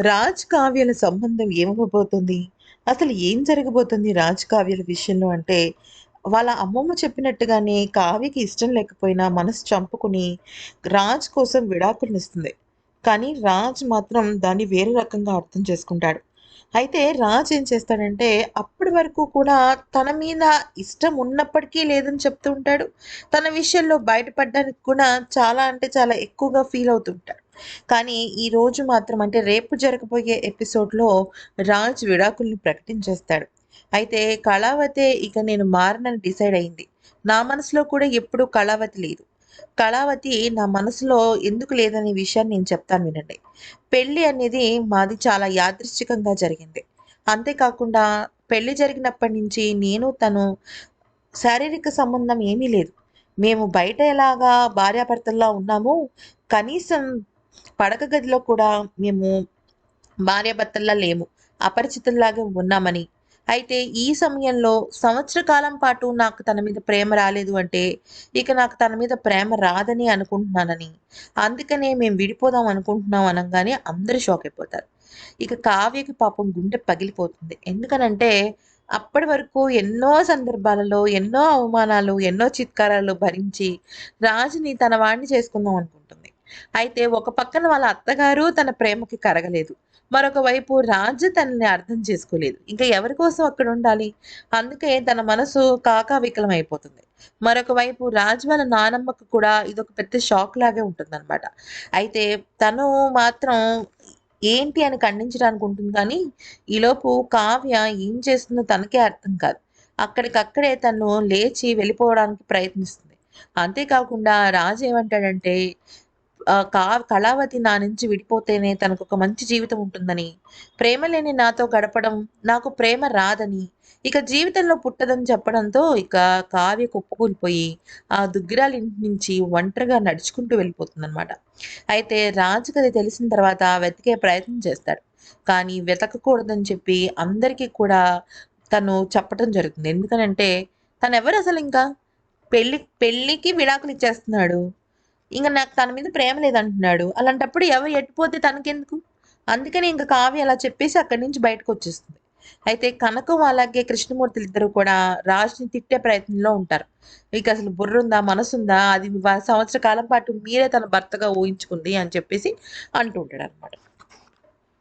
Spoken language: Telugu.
రాజ్ కావ్యాల సంబంధం ఏమవ్వబోతుంది? అసలు ఏం జరగబోతుంది రాజ్ కావ్యాల విషయంలో అంటే వాళ్ళ అమ్మమ్మ చెప్పినట్టుగానే కావ్యకి ఇష్టం లేకపోయినా మనసు చంపుకుని రాజ్ కోసం విడాకులనిస్తుంది కానీ రాజ్ మాత్రం దాన్ని వేరే రకంగా అర్థం చేసుకుంటాడు. అయితే రాజ్ ఏం చేస్తాడంటే అప్పటి వరకు కూడా తన మీద ఇష్టం ఉన్నప్పటికీ లేదని చెప్తూ ఉంటాడు. తన విషయంలో బయటపడడానికి కూడా చాలా అంటే చాలా ఎక్కువగా ఫీల్ అవుతుంటాడు కానీ ఈ రోజు మాత్రం అంటే రేపు జరగబోయే ఎపిసోడ్లో రాజ్ విడాకుల్ని ప్రకటించేస్తాడు. అయితే కళావతి ఇక నేను మారనని డిసైడ్ అయింది. నా మనసులో కూడా ఎప్పుడూ కళావతి లేదు. కళావతి నా మనసులో ఎందుకు లేదనే విషయాన్ని నేను చెప్తాను వినండి. పెళ్ళి అనేది మాది చాలా యాదృశ్చికంగా జరిగింది. అంతేకాకుండా పెళ్ళి జరిగినప్పటి నుంచి నేను తను శారీరక సంబంధం ఏమీ లేదు. మేము బయట ఎలాగా భార్యాభర్తల్లా ఉన్నామో? కనీసం పడక గదిలో కూడా మేము భార్యాభర్తల్లా లేము. అపరిచితుల్లాగే ఉన్నామని. అయితే ఈ సమయంలో సంవత్సర కాలం పాటు నాకు తన మీద ప్రేమ రాలేదు అంటే ఇక నాకు తన మీద ప్రేమ రాదని అనుకుంటున్నానని. అందుకనే మేము విడిపోదాం అనుకుంటున్నాం అనగానే అందరూ షాక్ అయిపోతారు. ఇక కావ్యకి పాపం గుండె పగిలిపోతుంది. ఎందుకనంటే అప్పటి వరకు ఎన్నో సందర్భాలలో ఎన్నో అవమానాలు ఎన్నో చిత్కారాలు భరించి రాజుని తన వాడిని చేసుకుందాం అనుకుంటుంది అయితే ఒక పక్కన వాళ్ళ అత్తగారు తన ప్రేమకి కరగలేదు. మరొక వైపు రాజు తనని అర్థం చేసుకోలేదు. ఇంకా ఎవరి కోసం అక్కడ ఉండాలి? అందుకే తన మనసు కాకావికలం అయిపోతుంది. మరొక వైపు రాజు వాళ్ళ నానమ్మకు కూడా ఇదొక పెద్ద షాక్ లాగే ఉంటుందన్నమాట. అయితే తను మాత్రం ఏంటి అని ఖండించడానికి ఉంటుంది కానీ ఈలోపు కావ్య ఏం చేస్తుందో తనకే అర్థం కాదు. అక్కడికక్కడే తను లేచి వెళ్ళిపోవడానికి ప్రయత్నిస్తుంది. అంతేకాకుండా రాజు ఏమంటాడంటే కా కళావతి నా నుంచి విడిపోతేనే తనకు ఒక మంచి జీవితం ఉంటుందని. ప్రేమ లేని నాతో గడపడం నాకు ప్రేమ రాదని. ఇక జీవితంలో పుట్టదని చెప్పడంతో ఇక కావ్య కుప్పకూలిపోయి ఆ దుగ్గిరాల ఇంటి నుంచి ఒంటరిగా నడుచుకుంటూ వెళ్ళిపోతుంది అనమాట అయితే రాజుకి అది తెలిసిన తర్వాత వెతికే ప్రయత్నం చేస్తాడు. కానీ వెతకకూడదని చెప్పి అందరికీ కూడా తను చెప్పడం జరుగుతుంది. ఎందుకనంటే తను ఎవరు అసలు ఇంకా పెళ్ళి పెళ్ళికి విడాకులు ఇచ్చేస్తున్నాడు. ఇంకా నాకు తన మీద ప్రేమ లేదంటున్నాడు. అలాంటప్పుడు ఎవరు ఎట్టిపోతే తనకెందుకు? అందుకని ఇంకా కావ్య అలా చెప్పేసి అక్కడి నుంచి బయటకు వచ్చేస్తుంది అయితే కనకం అలాగే కృష్ణమూర్తులు ఇద్దరు కూడా రాజుని తిట్టే ప్రయత్నంలో ఉంటారు. మీకు అసలు బుర్రుందా? మనసుందా? అది సంవత్సర కాలం పాటు మీరే తన భర్తగా ఊహించుకుంది అని చెప్పేసి అంటూ ఉంటాడు అనమాట